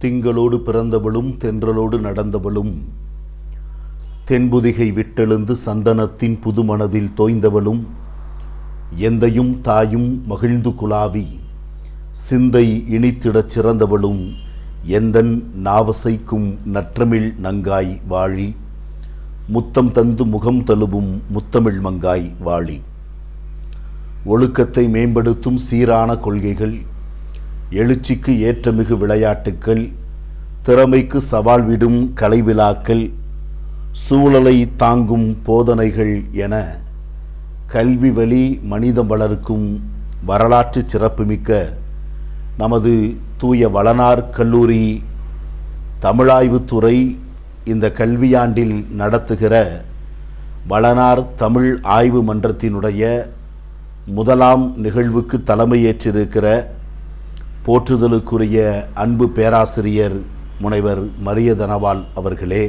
திங்களோடு பிறந்தவளும் தென்றலோடு நடந்தவளும். தென்புதிகை விட்டெழுந்து சந்தனத்தின் புதுமனதில் தோய்ந்தவளும். எந்தையும் தாயும் மகிழ்ந்து குலாவி சிந்தை இனித்திடச் சிறந்தவளும். எந்தன் நாவசைக்கும் நற்றமிழ் நங்காய் வாழி முத்தம் தந்து முகம் தழுவும் முத்தமிழ் மங்காய் வாழி. ஒழுக்கத்தை மேம்படுத்தும் சீரான கொள்கைகள் எழுச்சிக்கு ஏற்றமிகு விளையாட்டுக்கள் திறமைக்கு சவால் விடும் கலைவிழாக்கள் சூழலை தாங்கும் போதனைகள் என கல்வி வழி மனிதம் வளர்க்கும் வரலாற்று சிறப்புமிக்க நமது தூய வளனார் கல்லூரி தமிழாய்வுத்துறை இந்த கல்வியாண்டில் நடத்துகிற வளனார் தமிழ் ஆய்வு மன்றத்தினுடைய முதலாம் நிகழ்வுக்கு தலைமையேற்றிருக்கிற போற்றுதலுக்குரிய அன்பு பேராசிரியர் முனைவர் மரியதனவால் அவர்களே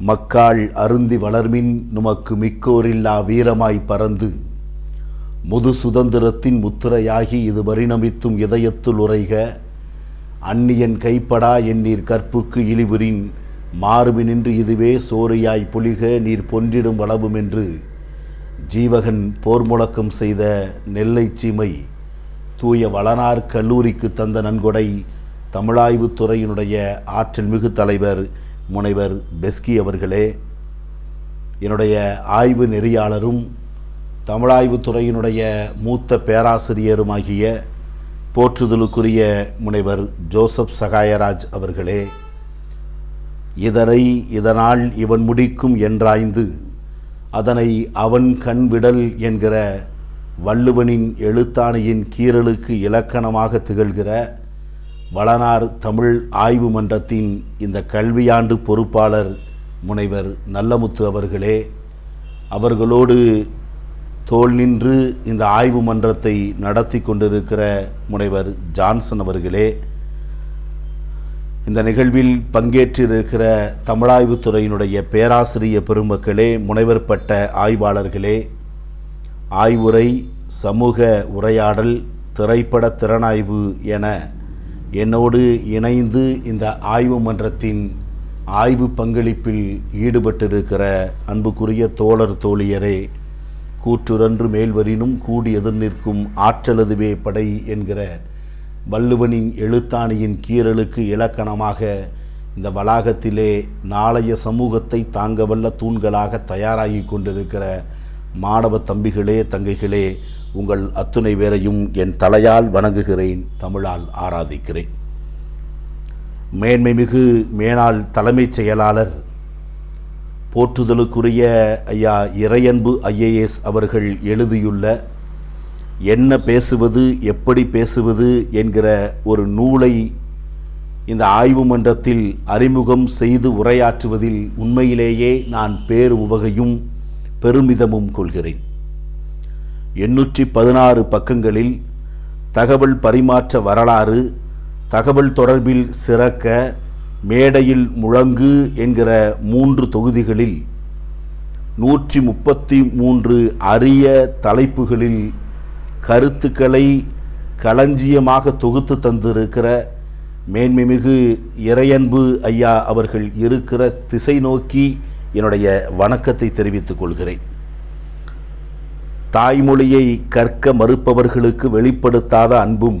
மக்காள் அருந்தி வளர்மின் நுமக்கு மிக்கோரில்லா வீரமாய் பறந்து முது சுதந்திரத்தின் முத்திரையாகி இது பரிணமித்தும் இதயத்துள் உரைக அந்நியன் கைப்படா எண்ணீர் கற்புக்கு இழிவுரின் மார்பினின்று இதுவே சோறையாய் பொலிக நீர் பொன்றிடும் வளவும் என்று ஜீவகன் போர் முழக்கம் செய்த நெல்லை சீமை தூய வளனார் கல்லூரிக்கு தந்த நன்கொடை தமிழாய்வுத் துறையினுடைய ஆற்றல் மிகு தலைவர் முனைவர் பெஸ்கி அவர்களே. என்னுடைய ஆய்வு நெறியாளரும் தமிழாய்வுத் துறையினுடைய மூத்த பேராசிரியருமாகிய போற்றுதலுக்குரிய முனைவர் ஜோசப் சகாயராஜ் அவர்களே இதனை இதனால் இவன் முடிக்கும் என்றாய்ந்து அதனை அவன் கண் விடல் என்கிற வள்ளுவனின் எழுத்தாணியின் கீறலுக்கு இலக்கணமாக திகழ்கிற வளனார் தமிழ் ஆய்வு மன்றத்தின் இந்த கல்வியாண்டு பொறுப்பாளர் முனைவர் நல்லமுத்து அவர்களே அவர்களோடு தோல் நின்று இந்த ஆய்வு மன்றத்தை நடத்தி கொண்டிருக்கிற முனைவர் ஜான்சன் அவர்களே இந்த நிகழ்வில் பங்கேற்றிருக்கிற தமிழாய்வுத்துறையினுடைய பேராசிரிய பெருமக்களே முனைவர் பட்ட ஆய்வாளர்களே ஆய்வுரை சமூக உரையாடல் திரைப்பட திறனாய்வு என என்னோடு இணைந்து இந்த ஆய்வு மன்றத்தின் ஆய்வு பங்களிப்பில் ஈடுபட்டிருக்கிற அன்புக்குரிய தோழர் தோழியரே கூற்றுரன்று மேல்வரினும் கூடி எதிர் நிற்கும் ஆற்றலதுவே படை என்கிற வள்ளுவனின் எழுத்தாணியின் கீறலுக்கு இலக்கணமாக இந்த வளாகத்திலே நாளைய சமூகத்தை தாங்கவல்ல தூண்களாக தயாராகி கொண்டிருக்கிற மாணவ தம்பிகளே தங்கைகளே உங்கள் அத்துணை பேரையும் என் தலையால் வணங்குகிறேன் தமிழால் ஆராதிக்கிறேன். மேன்மைமிகு மேனாள் தலைமைச் செயலாளர் போற்றுதலுக்குரிய ஐயா இறையன்பு ஐஏஎஸ் அவர்கள் எழுதியுள்ள என்ன பேசுவது எப்படி பேசுவது என்கிற ஒரு நூலை இந்த ஆய்வு மன்றத்தில் அறிமுகம் செய்து உரையாற்றுவதில் உண்மையிலேயே நான் பேரு உவகையும் பெருமிதமும் கொள்கிறேன். எண்ணூற்றி பதினாறு பக்கங்களில் தகவல் பரிமாற்ற வரலாறு தகவல் தொடர்பில் சிறக்க மேடையில் முழங்கு என்கிற மூன்று தொகுதிகளில் நூற்றி முப்பத்தி மூன்று அரிய தலைப்புகளில் கருத்துக்களை களஞ்சியமாக தொகுத்து தந்திருக்கிற மேன்மைமிகு இறையன்பு ஐயா அவர்கள் இருக்கிற திசை நோக்கி என்னுடைய வணக்கத்தை தெரிவித்துக் கொள்கிறேன். தாய்மொழியை கற்க மறுப்பவர்களுக்கு வெளிப்படுத்தாத அன்பும்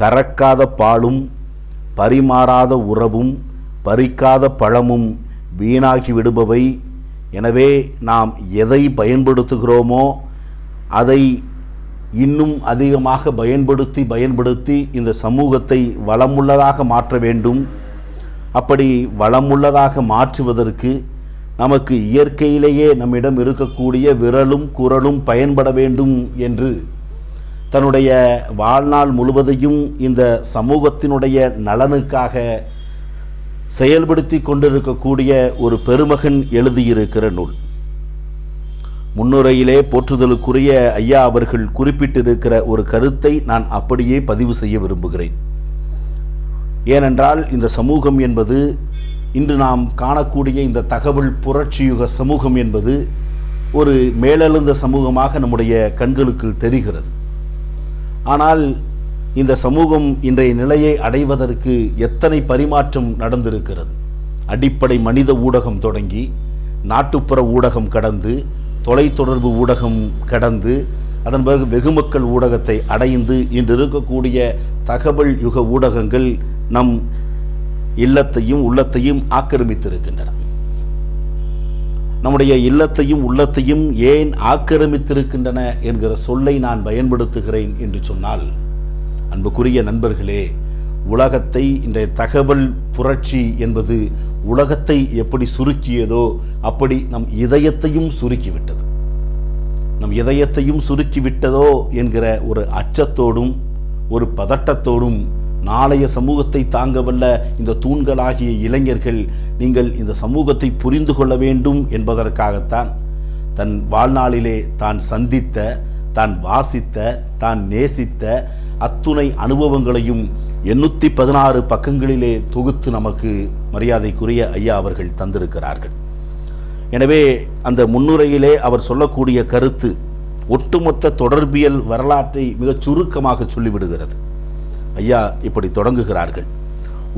கறக்காத பாலும் பரிமாறாத உறவும் பறிக்காத பழமும் வீணாகி விடுபவை. எனவே நாம் எதை பயன்படுத்துகிறோமோ அதை இன்னும் அதிகமாக பயன்படுத்தி பயன்படுத்தி இந்த சமூகத்தை வளமுள்ளதாக மாற்ற வேண்டும். அப்படி வளமுள்ளதாக மாற்றுவதற்கு நமக்கு இயற்கையிலேயே நம்மிடம் இருக்கக்கூடிய விரலும் குரலும் பயன்பட வேண்டும் என்று தன்னுடைய வாழ்நாள் முழுவதையும் இந்த சமூகத்தினுடைய நலனுக்காக செயல்படுத்தி கொண்டிருக்கக்கூடிய ஒரு பெருமகன் எழுதியிருக்கிற நூல். முன்னுரையிலே போற்றுதலுக்குரிய ஐயா அவர்கள் குறிப்பிட்டிருக்கிற ஒரு கருத்தை நான் அப்படியே பதிவு செய்ய விரும்புகிறேன். ஏனென்றால் இந்த சமூகம் என்பது இன்று நாம் காணக்கூடிய இந்த தகவல் புரட்சியுக சமூகம் என்பது ஒரு மேலெழுந்த சமூகமாக நம்முடைய கண்களுக்கு தெரிகிறது. ஆனால் இந்த சமூகம் இன்றைய நிலையை அடைவதற்கு எத்தனை பரிமாற்றம் நடந்திருக்கிறது? அடிப்படை மனித ஊடகம் தொடங்கி நாட்டுப்புற ஊடகம் கடந்து தொலைத்தொடர்பு ஊடகம் கடந்து அதன் பிறகு வெகுமக்கள் ஊடகத்தை அடைந்து இன்று இருக்கக்கூடிய தகவல் யுக ஊடகங்கள் நம் இல்லத்தையும் உள்ளத்தையும் ஆக்கிரமித்திருக்கின்றன. நம்முடைய இல்லத்தையும் உள்ளத்தையும் ஏன் ஆக்கிரமித்திருக்கின்றன என்கிற சொல்லை நான் பயன்படுத்துகிறேன் என்று சொன்னால் அன்புக்குரிய நண்பர்களே உலகத்தை இந்த தகவல் புரட்சி என்பது உலகத்தை எப்படி சுருக்கியதோ அப்படி நம் இதயத்தையும் சுருக்கிவிட்டது. நம் இதயத்தையும் சுருக்கிவிட்டதோ என்கிற ஒரு அச்சத்தோடும் ஒரு பதட்டத்தோடும் நாளைய சமூகத்தை தாங்கவல்ல இந்த தூண்களாகிய இளைஞர்கள் நீங்கள் இந்த சமூகத்தை புரிந்து கொள்ள வேண்டும் என்பதற்காகத்தான் தன் வாழ்நாளிலே தான் சந்தித்த தான் வாசித்த தான் நேசித்த அத்துணை அனுபவங்களையும் எண்ணூத்தி பதினாறு பக்கங்களிலே தொகுத்து நமக்கு மரியாதைக்குரிய ஐயா அவர்கள் தந்திருக்கிறார்கள். எனவே அந்த முன்னுரையிலே அவர் சொல்லக்கூடிய கருத்து ஒட்டுமொத்த தொடர்பியல் வரலாற்றை மிகச் சுருக்கமாக சொல்லிவிடுகிறது. ஐயா இப்படி தொடங்குகிறார்கள்.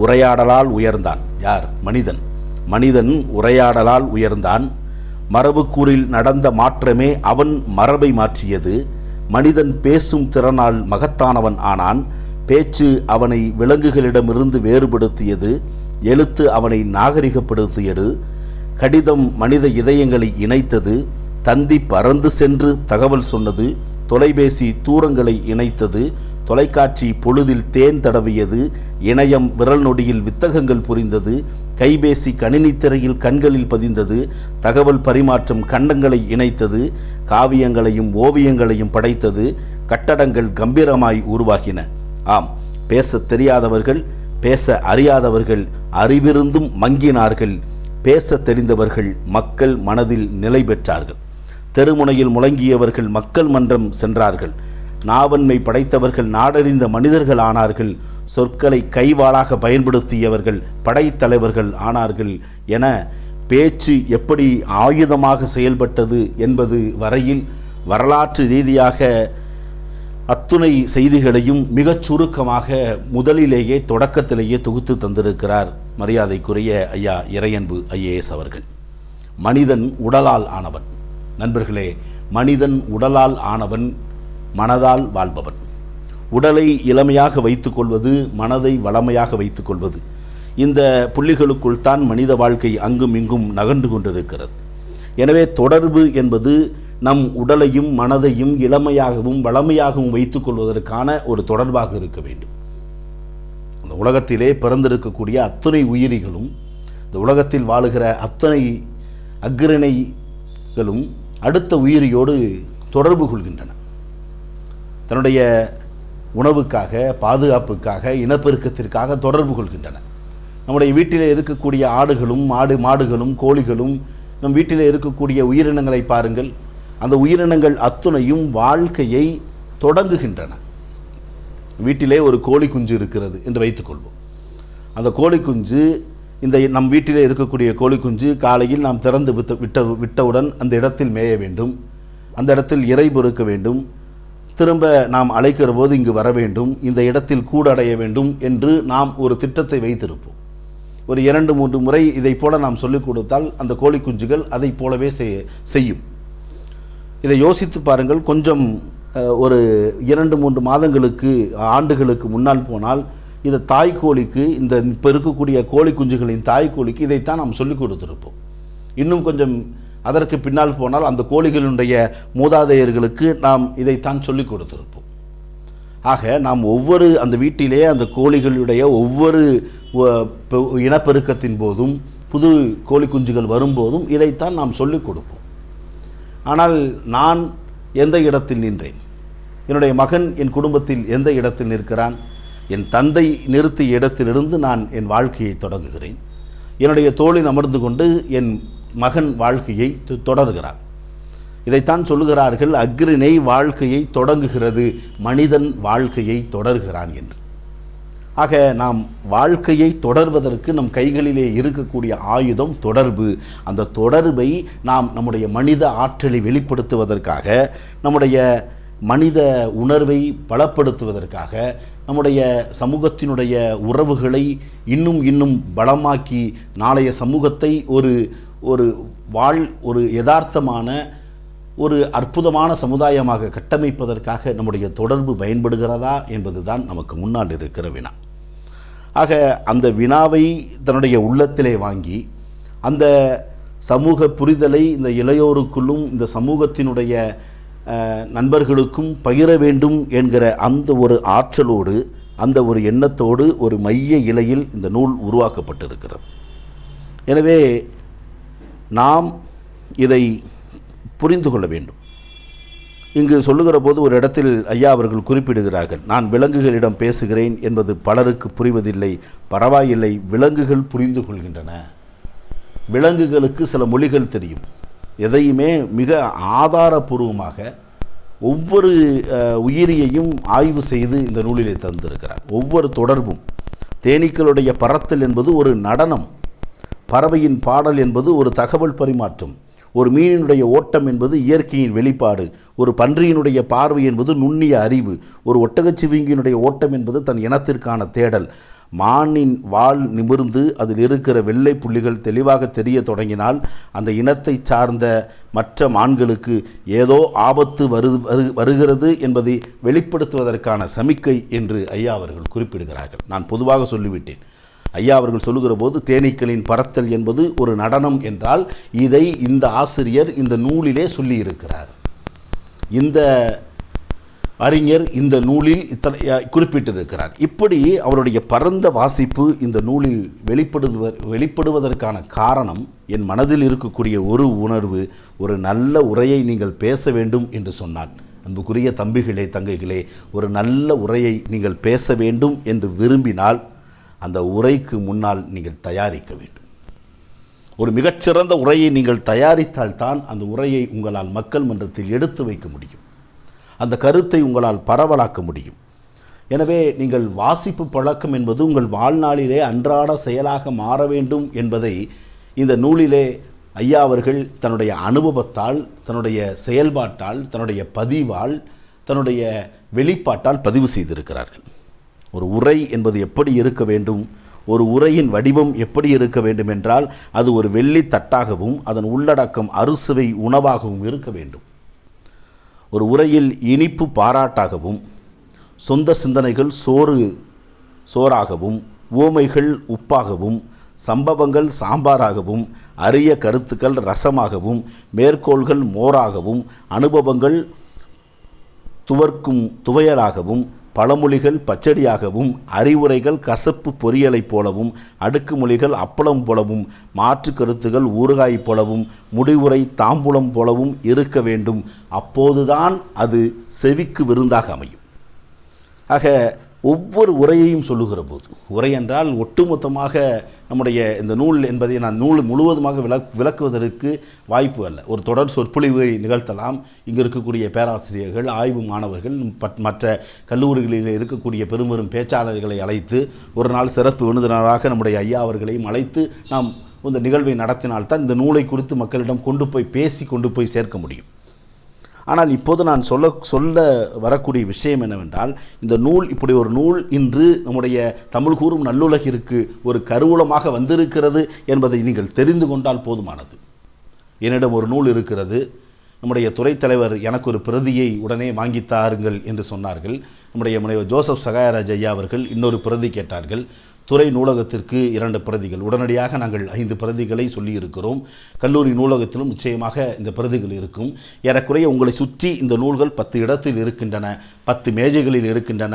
உரையாடலால் உயர்ந்தான். யார்? மனிதன். மனிதன் உரையாடலால் உயர்ந்தான். மரபுக்கூறில் நடந்த மாற்றமே அவன் மரபை மாற்றியது. மனிதன் பேசும் திறனால் மகத்தானவன் ஆனான். பேச்சு அவனை விலங்குகளிடமிருந்து வேறுபடுத்தியது. எழுத்து அவனை நாகரிகப்படுத்தியது. கடிதம் மனித இதயங்களை இணைத்தது. தந்தி பறந்து சென்று தகவல் சொன்னது. தொலைபேசி தூரங்களை இணைத்தது. தொலைக்காட்சி பொழுதில் தேன் தடவியது இணையம் விரல் நொடியில் வித்தகங்கள் புரிந்தது கைபேசி கணினி திரையில் கண்களில் பதிந்தது தகவல் பரிமாற்றம் கண்டங்களை இணைத்தது காவியங்களையும் ஓவியங்களையும் படைத்தது கட்டடங்கள் கம்பீரமாய் உருவாகின. ஆம் பேச தெரியாதவர்கள் பேச அறியாதவர்கள் அறிவிருந்தும் மங்கினார்கள் பேச தெரிந்தவர்கள் மக்கள் மனதில் நிலை பெற்றார்கள். தெருமுனையில் முழங்கியவர்கள் மக்கள் மன்றம் சென்றார்கள். நாவன்மை படைத்தவர்கள் நாடறிந்த மனிதர்கள் ஆனார்கள். சொற்களை கைவாளாக பயன்படுத்தியவர்கள் படைத்தலைவர்கள் ஆனார்கள் என பேச்சு எப்படி ஆயுதமாக செயல்பட்டது என்பது வரையில் வரலாற்று ரீதியாக அத்துணை செய்திகளையும் மிகச் சுருக்கமாக முதலிலேயே தொடக்கத்திலேயே தொகுத்து தந்திருக்கிறார் மரியாதைக்குரிய ஐயா இறையன்பு ஐஏஎஸ் அவர்கள். மனிதன் உடலால் ஆனவன். நண்பர்களே மனிதன் உடலால் ஆனவன் மனதால் வாழ்பவன். உடலை இளமையாக வைத்துக்கொள்வது மனதை வளமையாக வைத்துக்கொள்வது இந்த புள்ளிகளுக்குள் தான் மனித வாழ்க்கை அங்கும் இங்கும் நகர்ந்து கொண்டிருக்கிறது. எனவே தொடர்பு என்பது நம் உடலையும் மனதையும் இளமையாகவும் வளமையாகவும் வைத்துக் கொள்வதற்கான ஒரு தொடர்பாக இருக்க வேண்டும். இந்த உலகத்திலே பிறந்திருக்கக்கூடிய அத்தனை உயிரிகளும் இந்த உலகத்தில் வாழுகிற அத்தனை அக்ரணைகளும் அடுத்த உயிரியோடு தொடர்பு கொள்கின்றன. தன்னுடைய உணவுக்காக பாதுகாப்புக்காக இனப்பெருக்கத்திற்காக தொடர்பு கொள்கின்றன. நம்முடைய வீட்டில் இருக்கக்கூடிய ஆடுகளும் மாடு மாடுகளும் கோழிகளும் நம் வீட்டில் இருக்கக்கூடிய உயிரினங்களை பாருங்கள். அந்த உயிரினங்கள் அத்துணையும் வாழ்க்கையை தொடங்குகின்றன. வீட்டிலே ஒரு கோழி குஞ்சு இருக்கிறது என்று வைத்துக்கொள்வோம் அந்த கோழி குஞ்சு இந்த நம் வீட்டிலே இருக்கக்கூடிய கோழி குஞ்சு காலையில் நாம் திறந்து விட்ட விட்ட விட்டவுடன் அந்த இடத்தில் மேய வேண்டும். அந்த இடத்தில் இறை பொறுக்க வேண்டும். திரும்ப நாம் அழைக்கிற போது இங்கு வர வேண்டும் இந்த இடத்தில் கூடடைய வேண்டும் என்று நாம் ஒரு திட்டத்தை வைத்திருப்போம். ஒரு இரண்டு மூன்று முறை இதை போல நாம் சொல்லிக் கொடுத்தால் அந்த கோழி குஞ்சுகள் அதை போலவே செய்யும். இதை யோசித்து பாருங்கள் கொஞ்சம் ஒரு இரண்டு மூன்று மாதங்களுக்கு ஆண்டுகளுக்கு முன்னால் போனால் இந்த தாய் கோழிக்கு இந்த இப்போ இருக்கக்கூடிய கோழி குஞ்சுகளின் தாய் கோழிக்கு இதைத்தான் நாம் சொல்லிக் கொடுத்திருப்போம். இன்னும் கொஞ்சம் அதற்கு பின்னால் போனால் அந்த கோழிகளுடைய மூதாதையர்களுக்கு நாம் இதைத்தான் சொல்லிக் கொடுத்திருப்போம். ஆக நாம் ஒவ்வொரு அந்த வீட்டிலே அந்த கோழிகளுடைய ஒவ்வொரு இனப்பெருக்கத்தின் போதும் புது கோழி குஞ்சுகள் வரும்போதும் இதைத்தான் நாம் சொல்லிக் கொடுப்போம். ஆனால் நான் எந்த இடத்தில் நின்றேன்? என்னுடைய மகன் என் குடும்பத்தில் எந்த இடத்தில் நிற்கிறான்? என் தந்தை நிறுத்திய இடத்திலிருந்து நான் என் வாழ்க்கையை தொடங்குகிறேன். என்னுடைய தோழில் அமர்ந்து கொண்டு என் மகன் வாழ்க்கையை தொ- தொடர்கிறான் இதைத்தான் சொல்லுகிறார்கள் அக்ரிணை வாழ்க்கையை தொடங்குகிறது மனிதன் வாழ்க்கையை தொடர்கிறான் என்று. ஆக நாம் வாழ்க்கையை தொடர்வதற்கு நம் கைகளிலே இருக்கக்கூடிய ஆயுதம் தொடர்பு. அந்த தொடர்பை நாம் நம்முடைய மனித ஆற்றலை வெளிப்படுத்துவதற்காக நம்முடைய மனித உணர்வை பலப்படுத்துவதற்காக நம்முடைய சமூகத்தினுடைய உறவுகளை இன்னும் இன்னும் பலமாக்கி நாளைய சமூகத்தை ஒரு ஒரு வாழ் ஒரு யதார்த்தமான ஒரு அற்புதமான சமுதாயமாக கட்டமைப்பதற்காக நம்முடைய தொடர்பு பயன்படுகிறதா என்பதுதான் நமக்கு முன்னால் இருக்கிற வினா. ஆக அந்த வினாவை தன்னுடைய உள்ளத்திலே வாங்கி அந்த சமூக புரிதலை இந்த இளையோருக்குள்ளும் இந்த சமூகத்தினுடைய நண்பர்களுக்கும் பகிர வேண்டும் என்கிற அந்த ஒரு ஆற்றலோடு அந்த ஒரு எண்ணத்தோடு ஒரு மைய இலையில் இந்த நூல் உருவாக்கப்பட்டிருக்கிறது. எனவே நாம் இதை புரிந்து கொள்ள வேண்டும். இங்கு சொல்லுகிற போது ஒரு இடத்தில் ஐயா அவர்கள் குறிப்பிடுகிறார்கள் நான் விலங்குகளிடம் பேசுகிறேன் என்பது பலருக்கு புரிவதில்லை பரவாயில்லை விலங்குகள் புரிந்து கொள்கின்றன. விலங்குகளுக்கு சில மொழிகள் தெரியும். எதையுமே மிக ஆதாரபூர்வமாக ஒவ்வொரு உயிரியையும் ஆய்வு செய்து இந்த நூலிலே தந்திருக்கிறார். ஒவ்வொரு தொடர்பும் தேனீக்களுடைய பறத்தல் என்பது ஒரு நடனம். பறவையின் பாடல் என்பது ஒரு தகவல் பரிமாற்றம். ஒரு மீனினுடைய ஓட்டம் என்பது இயற்கையின் வெளிப்பாடு. ஒரு பன்றியினுடைய பார்வை என்பது நுண்ணிய அறிவு. ஒரு ஒட்டகச்சிவிங்கியினுடைய ஓட்டம் என்பது தன் இனத்திற்கான தேடல். மானின் வால் நிமிர்ந்து அதில் இருக்கிற வெள்ளை புள்ளிகள் தெளிவாக தெரிய தொடங்கினால் அந்த இனத்தை சார்ந்த மற்ற மான்களுக்கு ஏதோ ஆபத்து வரு வரு- வருகிறது என்பதை வெளிப்படுத்துவதற்கான சமிக்கை என்று ஐயா அவர்கள் குறிப்பிடுகிறார்கள். நான் பொதுவாக சொல்லிவிட்டேன். ஐயா அவர்கள் சொல்லுகிற போது தேனீக்களின் பறத்தல் என்பது ஒரு நடனம் என்றால் இதை இந்த ஆசிரியர் இந்த நூலிலே சொல்லியிருக்கிறார். இந்த அறிஞர் இந்த நூலில் இத்தனை குறிப்பிட்டிருக்கிறார். இப்படி அவருடைய பரந்த வாசிப்பு இந்த நூலில் வெளிப்படுவ வெளிப்படுவதற்கான காரணம் என் மனதில் இருக்கக்கூடிய ஒரு உணர்வு ஒரு நல்ல உரையை நீங்கள் பேச வேண்டும் என்று சொன்னான். அன்புக்குரிய தம்பிகளே தங்கைகளே ஒரு நல்ல உரையை நீங்கள் பேச வேண்டும் என்று விரும்பினால் அந்த உரைக்கு முன்னால் நீங்கள் தயாரிக்க வேண்டும். ஒரு மிகச்சிறந்த உரையை நீங்கள் தயாரித்தால் தான் அந்த உரையை உங்களால் மக்கள் மன்றத்தில் எடுத்து வைக்க முடியும். அந்த கருத்தை உங்களால் பரவலாக்க முடியும். எனவே நீங்கள் வாசிப்பு பழக்கம் என்பது உங்கள் வாழ்நாளிலே அன்றாட செயலாக மாற வேண்டும் என்பதை இந்த நூலிலே ஐயா அவர்கள் தன்னுடைய அனுபவத்தால் தன்னுடைய செயல்பாட்டால் தன்னுடைய பதிவால் தன்னுடைய வெளிப்பாட்டால் பதிவு செய்திருக்கிறார்கள். ஒரு உரை என்பது எப்படி இருக்க வேண்டும்? ஒரு உரையின் வடிவம் எப்படி இருக்க வேண்டும் என்றால் அது ஒரு வெள்ளி தட்டாகவும் அதன் உள்ளடக்கம் அறுசுவை உணவாகவும் இருக்க வேண்டும். ஒரு உரையில் இனிப்பு பாராட்டாகவும் சொந்த சிந்தனைகள் சோறு சோறாகவும் ஓமைகள் உப்பாகவும் சம்பவங்கள் சாம்பாராகவும் அரிய கருத்துக்கள் ரசமாகவும் மேற்கோள்கள் மோராகவும் அனுபவங்கள் துவர்க்கும் துவையலாகவும் பழமொழிகள் பச்சடியாகவும் அறிவுரைகள் கசப்பு பொரியலைப் போலவும் அடுக்குமொழிகள் அப்பளம் போலவும் மாற்று கருத்துகள் ஊறுகாய் போலவும் முடிவுரை தாம்பூலம் போலவும் இருக்க வேண்டும். அப்போதுதான் அது செவிக்கு விருந்தாக அமையும். ஆக ஒவ்வொரு உரையையும் சொல்லுகிற போது உரை என்றால் ஒட்டுமொத்தமாக நம்முடைய இந்த நூல் என்பதை நான் நூல் முழுவதுமாக விளக் விளக்குவதற்கு வாய்ப்பு அல்ல. ஒரு தொடர் சொற்பொழிவை நிகழ்த்தலாம். இங்கு இருக்கக்கூடிய பேராசிரியர்கள் ஆய்வு மாணவர்கள் மற்ற கல்லூரிகளில் இருக்கக்கூடிய பெரும்பெரும் பேச்சாளர்களை அழைத்து ஒரு நாள் சிறப்பு விருந்தினராக நம்முடைய ஐயா அவர்களையும் அழைத்து நாம் இந்த நிகழ்வை நடத்தினால்தான் இந்த நூலை குறித்து மக்களிடம் கொண்டு போய் பேசி கொண்டு போய் சேர்க்க முடியும். ஆனால் இப்போது நான் சொல்ல சொல்ல வரக்கூடிய விஷயம் என்னவென்றால் இந்த நூல் இப்படி ஒரு நூல் இன்று நம்முடைய தமிழ் கூறும் நல்லுலகிற்கு ஒரு கருவூலமாக வந்திருக்கிறது என்பதை நீங்கள் தெரிந்து கொண்டால் போதுமானது. என்னிடம் ஒரு நூல் இருக்கிறது. நம்முடைய துறை தலைவர் எனக்கு ஒரு பிரதியை உடனே வாங்கித்தாருங்கள் என்று சொன்னார்கள். நம்முடைய முனைவர் ஜோசப் சகாயராஜ் ஐயா அவர்கள் இன்னொரு பிரதி கேட்டார்கள். துறை நூலகத்திற்கு இரண்டு பிரதிகள். உடனடியாக நாங்கள் ஐந்து பிரதிகளை சொல்லியிருக்கிறோம். கல்லூரி நூலகத்திலும் நிச்சயமாக இந்த பிரதிகள் இருக்கும். ஏறக்குறைய உங்களை சுற்றி இந்த நூல்கள் பத்து இடத்தில் இருக்கின்றன பத்து மேஜைகளில் இருக்கின்றன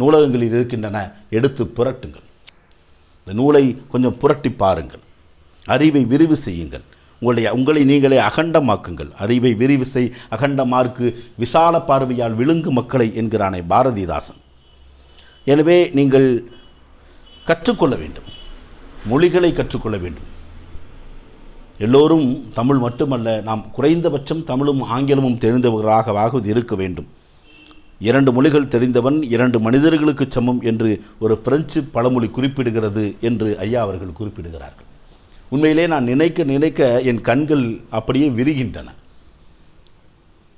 நூலகங்களில் இருக்கின்றன. எடுத்து புரட்டுங்கள். இந்த நூலை கொஞ்சம் புரட்டி பாருங்கள். அறிவை விரிவு செய்யுங்கள். உங்களுடைய உங்களை நீங்களே அகண்டமாக்குங்கள். அறிவை விரிவு செய் அகண்டமார்க்கு விசால பார்வையால் விழுங்கு மக்களை என்கிறானே பாரதிதாசன். எனவே நீங்கள் கற்றுக்கொள்ள வேண்டும். மொழிகளை கற்றுக்கொள்ள வேண்டும். எல்லோரும் தமிழ் மட்டுமல்ல நாம் குறைந்தபட்சம் தமிழும் ஆங்கிலமும் தெரிந்தவர்களாக இருக்க வேண்டும். இரண்டு மொழிகள் தெரிந்தவன் இரண்டு மனிதர்களுக்கு சமம் என்று ஒரு பிரெஞ்சு பழமொழி குறிப்பிடுகிறது என்று ஐயா அவர்கள் குறிப்பிடுகிறார்கள். உண்மையிலே நான் நினைக்க நினைக்க என் கண்கள் அப்படியே விரிகின்றன.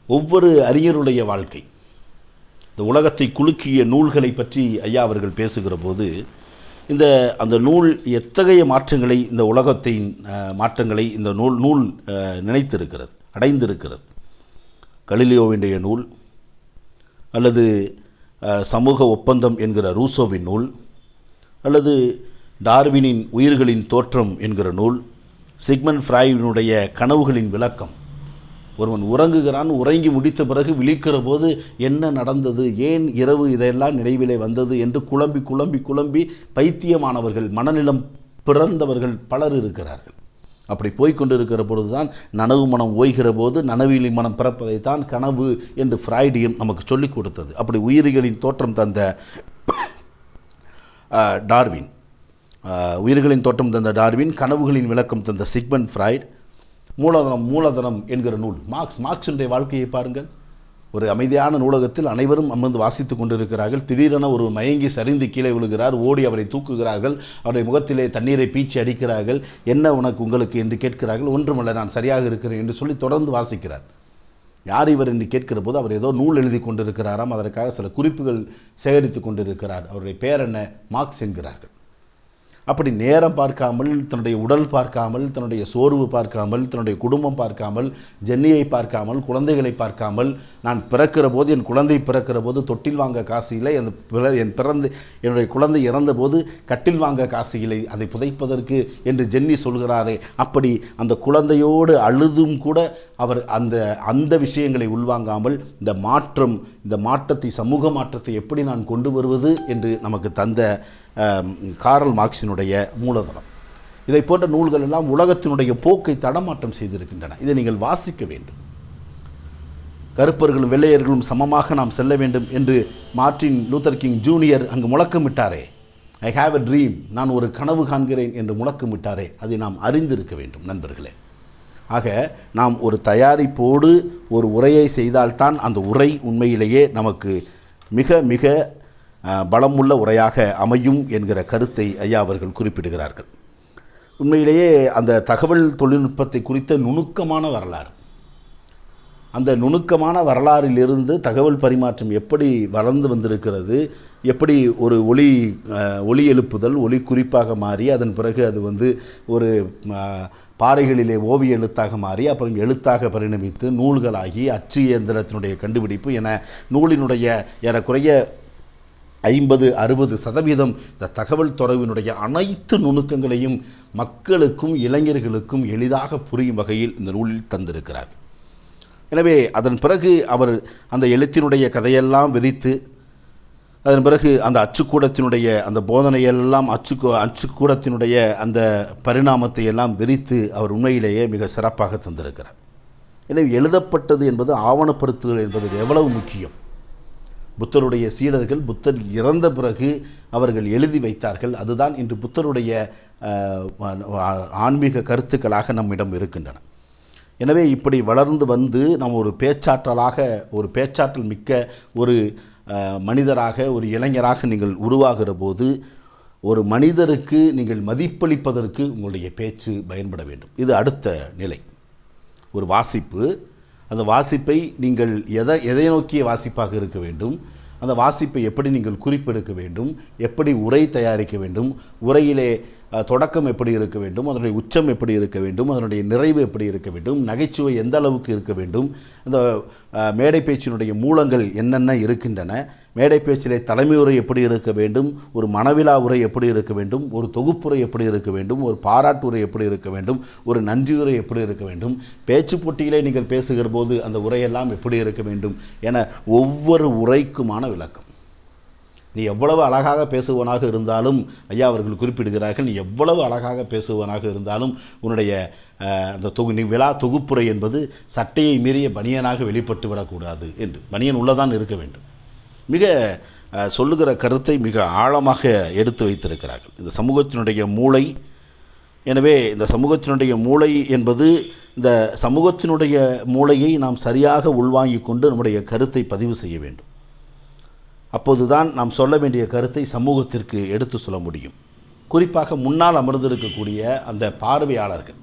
ஒவ்வொரு அறிஞருடைய வாழ்க்கை இந்த உலகத்தை குலுக்கிய நூல்களை பற்றி ஐயா அவர்கள் பேசுகிற போது இந்த அந்த நூல் எத்தகைய மாற்றங்களை இந்த உலகத்தின் மாற்றங்களை இந்த நூல் நூல் நினைத்திருக்கிறது அடைந்திருக்கிறது? கலிலியோவினுடைய நூல் அல்லது சமூக ஒப்பந்தம் என்கிற ரூசோவின் நூல் அல்லது டார்வினின் உயிர்களின் தோற்றம் என்கிற நூல் சிக்மன் ஃப்ராய்டினுடைய கனவுகளின் விளக்கம் ஒருவன் உறங்குகிறான் உறங்கி முடித்த பிறகு விழிக்கிற போது என்ன நடந்தது? ஏன் இரவு இதையெல்லாம் நினைவிலே வந்தது என்று குழம்பி குழம்பி குழம்பி பைத்தியமானவர்கள் மனநிலம் பிறந்தவர்கள் பலர் இருக்கிறார்கள். அப்படி போய்கொண்டிருக்கிற பொழுதுதான் நனவு மனம் ஓய்கிற போது நனவிலி மனம் பிறப்பதைத்தான் கனவு என்று ஃப்ராய்டியம் நமக்கு சொல்லிக் கொடுத்தது. அப்படி உயிரிகளின் தோற்றம் தந்த டார்வின் உயிர்களின் தோற்றம் தந்த டார்வின் கனவுகளின் விளக்கம் தந்த சிக்மன் ஃப்ராய்ட் மூலதனம் மூலதனம் என்கிற நூல். மார்க்ஸ் மார்க்ஸினுடைய வாழ்க்கையை பாருங்கள். ஒரு அமைதியான நூலகத்தில் அனைவரும் அமர்ந்து வாசித்துக் கொண்டிருக்கிறார்கள். திடீரென ஒரு மயங்கி சரிந்து கீழே விழுகிறார். ஓடி அவரை தூக்குகிறார்கள். அவருடைய முகத்திலே தண்ணீரை பீச்சி அடிக்கிறார்கள். என்ன உனக்கு உங்களுக்கு என்று கேட்கிறார்கள். ஒன்றுமல்ல நான் சரியாக இருக்கிறேன் என்று சொல்லி தொடர்ந்து வாசிக்கிறார். யார் இவர் என்று கேட்கிற போது அவர் ஏதோ நூல் எழுதி கொண்டிருக்கிறாராம். அதற்காக சில குறிப்புகள் சேகரித்து கொண்டிருக்கிறார். அவருடைய பேர் என்ன? மார்க்ஸ் என்கிறார்கள். அப்படி நேரம் பார்க்காமல் தன்னுடைய உடல் பார்க்காமல் தன்னுடைய சோர்வு பார்க்காமல் தன்னுடைய குடும்பம் பார்க்காமல் ஜென்னியை பார்க்காமல் குழந்தைகளை பார்க்காமல் நான் பிறக்கிற போது என் குழந்தை பிறக்கிற போது தொட்டில் வாங்க காசு இல்லை என் பிற- என் பிறந்து என்னுடைய குழந்தை இறந்தபோது கட்டில் வாங்க காசு இல்லை அதை புதைப்பதற்கு என்று ஜென்னி சொல்கிறாரே அப்படி அந்த குழந்தையோடு அழுதும் கூட அவர் அந்த அந்த விஷயங்களை உள்வாங்காமல் இந்த மாற்றம் இந்த மாற்றத்தை சமூக மாற்றத்தை எப்படி நான் கொண்டு வருவது என்று நமக்கு தந்த காரல் மார்க்ஸினுடைய மூலதனம். இதை போன்ற நூல்கள் எல்லாம் உலகத்தினுடைய போக்கை தடமாற்றம் செய்திருக்கின்றன. இதை நீங்கள் வாசிக்க வேண்டும். கருப்பர்களும் வெள்ளையர்களும் சமமாக நாம் செல்ல வேண்டும் என்று மார்ட்டின் லூத்தர் கிங் ஜூனியர் அங்கு முழக்கமிட்டாரே. ஐ ஹாவ் அ ட்ரீம் நான் ஒரு கனவு காண்கிறேன் என்று முழக்கமிட்டாரே. அதை நாம் அறிந்திருக்க வேண்டும் நண்பர்களே. ஆக நாம் ஒரு தயாரிப்போடு ஒரு உரையை செய்தால்தான் அந்த உரை உண்மையிலேயே நமக்கு மிக மிக பலமுள்ள உரையாக அமையும் என்கிற கருத்தை ஐயா அவர்கள் குறிப்பிடுகிறார்கள். உண்மையிலேயே அந்த தகவல் தொழில்நுட்பத்தை குறித்த நுணுக்கமான வரலாறு. அந்த நுணுக்கமான வரலாறிலிருந்து தகவல் பரிமாற்றம் எப்படி வளர்ந்து வந்திருக்கிறது எப்படி ஒரு ஒளி ஒளி ஒலி எழுப்புதல் ஒளி குறிப்பாக மாறி அதன் பிறகு அது வந்து ஒரு பாறைகளிலே ஓவிய எழுத்தாக மாறி அப்புறம் எழுத்தாக பரிணமித்து நூல்களாகி அச்சு இயந்திரத்தினுடைய கண்டுபிடிப்பு என நூலினுடைய ஏறக்குறைய ஐம்பது அறுபது சதவீதம் இந்த தகவல் தொடர்பினுடைய அனைத்து நுணுக்கங்களையும் மக்களுக்கும் இளைஞர்களுக்கும் எளிதாக புரியும் வகையில் இந்த நூலில் தந்திருக்கிறார். எனவே அதன் பிறகு அவர் அந்த எழுத்தினுடைய கதையெல்லாம் விரித்து அதன் பிறகு அந்த அச்சுக்கூடத்தினுடைய அந்த போதனையெல்லாம் அச்சு அச்சுக்கூடத்தினுடைய அந்த பரிணாமத்தை எல்லாம் விரித்து அவர் உண்மையிலேயே மிக சிறப்பாக தந்திருக்கிறார். எனவே எழுதப்பட்டது என்பது ஆவணப்படுத்துதல் என்பது எவ்வளவு முக்கியம்? புத்தருடைய சீடர்கள் புத்தர் இறந்த பிறகு அவர்கள் எழுதி வைத்தார்கள். அதுதான் இன்று புத்தருடைய ஆன்மீக கருத்துக்களாக நம்மிடம் இருக்கின்றன. எனவே இப்படி வளர்ந்து வந்து நாம் ஒரு பேச்சாற்றலாக ஒரு பேச்சாற்றல் மிக்க ஒரு மனிதராக ஒரு இளைஞராக நீங்கள் உருவாகிற போது ஒரு மனிதருக்கு நீங்கள் மதிப்பளிப்பதற்கு உங்களுடைய பேச்சு பயன்பட வேண்டும். இது அடுத்த நிலை. ஒரு வாசிப்பு. அந்த வாசிப்பை நீங்கள் எதை எதை நோக்கிய வாசிப்பாக இருக்க வேண்டும்? அந்த வாசிப்பை எப்படி நீங்கள் குறிப்பெடுக்க வேண்டும்? எப்படி உரை தயாரிக்க வேண்டும்? உரையிலே தொடக்கம் எப்படி இருக்க வேண்டும்? அதனுடைய உச்சம் எப்படி இருக்க வேண்டும்? அதனுடைய நிறைவு எப்படி இருக்க வேண்டும்? நகைச்சுவை எந்த அளவுக்கு இருக்க வேண்டும்? அந்த மேடை பேச்சினுடைய மூலங்கள் என்னென்ன இருக்கின்றன? மேடை பேச்சிலே தலைமை உரை எப்படி இருக்க வேண்டும் ஒரு மனவிழா உரை எப்படி இருக்க வேண்டும் ஒரு தொகுப்புரை எப்படி இருக்க வேண்டும் ஒரு பாராட்டுரை எப்படி இருக்க வேண்டும் ஒரு நன்றியுரை எப்படி இருக்க வேண்டும் பேச்சு போட்டியிலே நீங்கள் பேசுகிற போது அந்த உரையெல்லாம் எப்படி இருக்க வேண்டும் என ஒவ்வொரு உரைக்குமான விளக்கம். நீ எவ்வளவு அழகாக பேசுவனாக இருந்தாலும் ஐயா அவர்கள் குறிப்பிடுகிறார்கள் நீ எவ்வளவு அழகாக பேசுவனாக இருந்தாலும் உன்னுடைய அந்த தொகு நீ விழா தொகுப்புரை என்பது சட்டையை மீறிய பனியனாக வெளிப்பட்டு விடக்கூடாது என்று. பனியன் உள்ளதான் இருக்க வேண்டும். மிக சொல்லுகிற கருத்தை மிக ஆழமாக எடுத்து வைத்திருக்கிறார்கள். இந்த சமூகத்தினுடைய மூளை எனவே இந்த சமூகத்தினுடைய மூளை என்பது இந்த சமூகத்தினுடைய மூளையை நாம் சரியாக உள்வாங்கிக் கொண்டு நம்முடைய கருத்தை பதிவு செய்ய வேண்டும். அப்போதுதான் நாம் சொல்ல வேண்டிய கருத்தை சமூகத்திற்கு எடுத்து சொல்ல முடியும். குறிப்பாக முன்னால் அமர்ந்திருக்கக்கூடிய அந்த பார்வையாளர்கள்.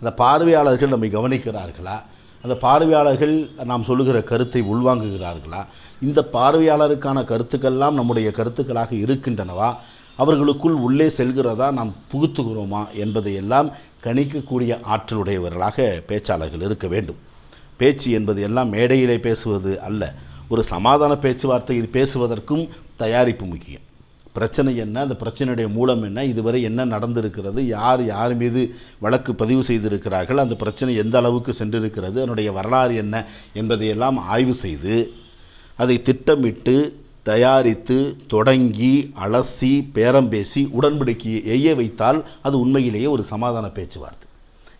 அந்த பார்வையாளர்கள் நம்மை கவனிக்கிறார்களா? அந்த பார்வையாளர்கள் நாம் சொல்லுகிற கருத்தை உள்வாங்குகிறார்களா? இந்த பார்வையாளருக்கான கருத்துக்கள்லாம் நம்முடைய கருத்துக்களாக இருக்கின்றனவா? அவர்களுக்குள் உள்ளே செல்கிறதா நாம் புகுத்துகிறோமா என்பதையெல்லாம் கணிக்கக்கூடிய ஆற்றலுடையவர்களாக பேச்சாளர்கள் இருக்க வேண்டும். பேச்சு என்பது எல்லாம் மேடையிலே பேசுவது அல்ல. ஒரு சமாதான பேச்சுவார்த்தையில் பேசுவதற்கும் தயாரிப்பு முக்கியம். பிரச்சனை என்ன அந்த பிரச்சனையுடைய மூலம் என்ன இதுவரை என்ன நடந்திருக்கிறது யார் யார் மீது வழக்கு பதிவு செய்திருக்கிறார்கள் அந்த பிரச்சனை எந்த அளவுக்கு சென்றிருக்கிறது அதனுடைய வரலாறு என்ன என்பதையெல்லாம் ஆய்வு செய்து அதை திட்டமிட்டு தயாரித்து தொடங்கி அலசி பேரம் பேசி உடன்படிக்கையை எய்ய வைத்தால் அது உண்மையிலேயே ஒரு சமாதான பேச்சுவார்த்தை.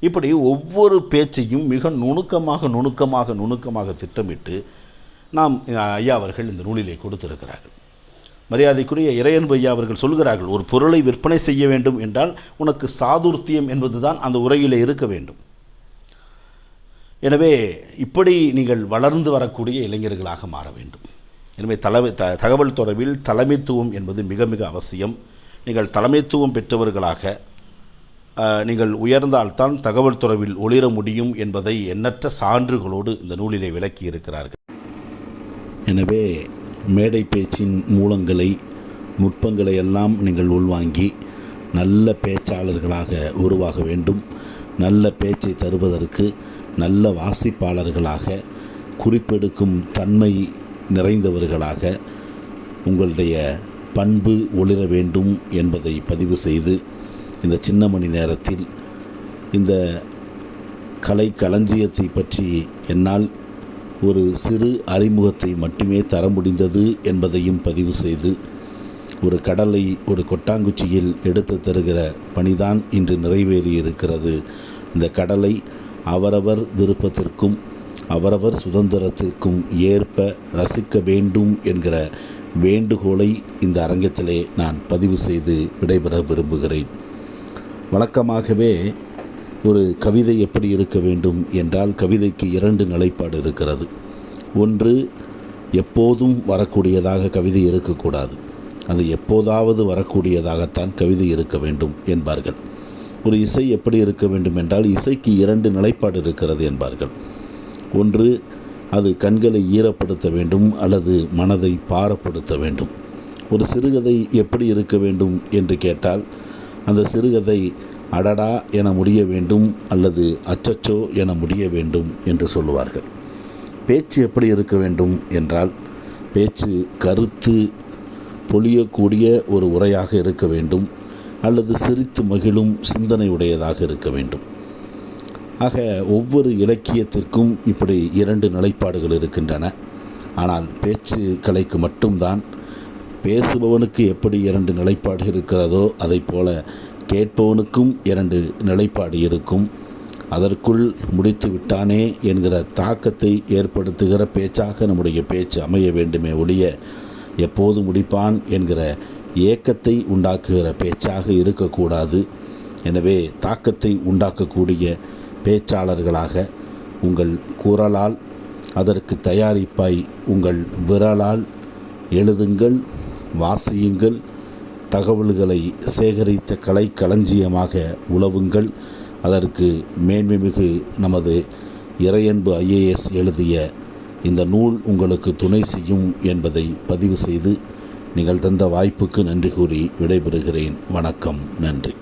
இப்படி ஒவ்வொரு பேச்சையும் மிக நுணுக்கமாக நுணுக்கமாக நுணுக்கமாக திட்டமிட்டு நாம் ஐயா அவர்கள் இந்த நூலிலே கொடுத்திருக்கிறார்கள். மரியாதைக்குரிய இறையன்பு ஐயா அவர்கள் சொல்கிறார்கள் ஒரு பொருளை விற்பனை செய்ய வேண்டும் என்றால் உனக்கு சாதுர்த்தியம் என்பதுதான் அந்த உரையிலே இருக்க வேண்டும். எனவே இப்படி நீங்கள் வளர்ந்து வரக்கூடிய இளைஞர்களாக மாற வேண்டும். எனவே தலைமை த தகவல் தொடர்பில் தலைமைத்துவம் என்பது மிக மிக அவசியம். நீங்கள் தலைமைத்துவம் பெற்றவர்களாக நீங்கள் உயர்ந்தால்தான் தகவல் தொடர்பில் ஒளிர முடியும் என்பதை எண்ணற்ற சான்றுகளோடு இந்த நூலிலே விளக்கி இருக்கிறார்கள் எனவே மேடை பேச்சின் மூலங்களை நுட்பங்களை எல்லாம் நீங்கள் உள்வாங்கி நல்ல பேச்சாளர்களாக உருவாக வேண்டும். நல்ல பேச்சை தருவதற்கு நல்ல வாசிப்பாளர்களாக குறிப்பெடுக்கும் தன்மை நிறைந்தவர்களாக உங்களுடைய பண்பு ஒளிர வேண்டும் என்பதை பதிவு செய்து இந்த சின்ன மணி நேரத்தில் இந்த கலை களஞ்சியத்தை பற்றி என்னால் ஒரு சிறு அறிமுகத்தை மட்டுமே தர முடிந்தது என்பதையும் பதிவு செய்து ஒரு கடலை ஒரு கொட்டாங்குச்சியில் எடுத்து தருகிற பணிதான் இன்று நிறைவேறியிருக்கிறது. இந்த கடலை அவரவர் விருப்பத்திற்கும் அவரவர் சுதந்திரத்திற்கும் ஏற்ப ரசிக்க வேண்டும் என்கிற வேண்டுகோளை இந்த அரங்கத்திலே நான் பதிவு செய்து விடைபெற விரும்புகிறேன். வழக்கமாகவே ஒரு கவிதை எப்படி இருக்க வேண்டும் என்றால் கவிதைக்கு இரண்டு நிலைப்பாடு இருக்கிறது. ஒன்று எப்போதும் வரக்கூடியதாக கவிதை இருக்கக்கூடாது. அது எப்போதாவது வரக்கூடியதாகத்தான் கவிதை இருக்க வேண்டும் என்பார்கள். ஒரு இசை எப்படி இருக்க வேண்டும் என்றால் இசைக்கு இரண்டு நிலைப்பாடு இருக்கிறது என்பார்கள். ஒன்று அது கண்களை ஈரப்படுத்த வேண்டும் அல்லது மனதை பாரப்படுத்த வேண்டும். ஒரு சிறுகதை எப்படி இருக்க வேண்டும் என்று கேட்டால் அந்த சிறுகதை அடடா என முடிய வேண்டும் அல்லது அச்சச்சோ என முடிய வேண்டும் என்று சொல்லுவார்கள். பேச்சு எப்படி இருக்க வேண்டும் என்றால் பேச்சு கருத்து பொழியக்கூடிய ஒரு உரையாக இருக்க வேண்டும் அல்லது சிரித்து மகிழும் சிந்தனை உடையதாக இருக்க வேண்டும். ஆக ஒவ்வொரு இலக்கியத்திற்கும் இப்படி இரண்டு நிலைப்பாடுகள் இருக்கின்றன. ஆனால் பேச்சு கலைக்கு மட்டும்தான் பேசுபவனுக்கு எப்படி இரண்டு நிலைப்பாடு இருக்கிறதோ அதைப் போல கேட்பவனுக்கும் இரண்டு நிலைப்பாடு இருக்கும். அதற்குள் முடித்து விட்டானே என்கிற தாக்கத்தை ஏற்படுத்துகிற பேச்சாக நம்முடைய பேச்சு அமைய வேண்டுமே ஒழிய எப்போது முடிப்பான் என்கிற ஏக்கத்தை உண்டாக்குகிற பேச்சாக இருக்கக்கூடாது. எனவே தாக்கத்தை உண்டாக்கக்கூடிய பேச்சாளர்களாக உங்கள் குரலால் அதற்கு தயாரிப்பாய் உங்கள் விரலால் எழுதுங்கள் வாசியுங்கள் தகவல்களை சேகரித்த கலை களஞ்சியமாக உழவுங்கள். அதற்கு மேன்மைமிகு நமது இறையன்பு ஐஏஎஸ் எழுதிய இந்த நூல் உங்களுக்கு துணை செய்யும் என்பதை பதிவு செய்து நீங்கள் தந்த வாய்ப்புக்கு நன்றி கூறி விடைபெறுகிறேன். வணக்கம். நன்றி.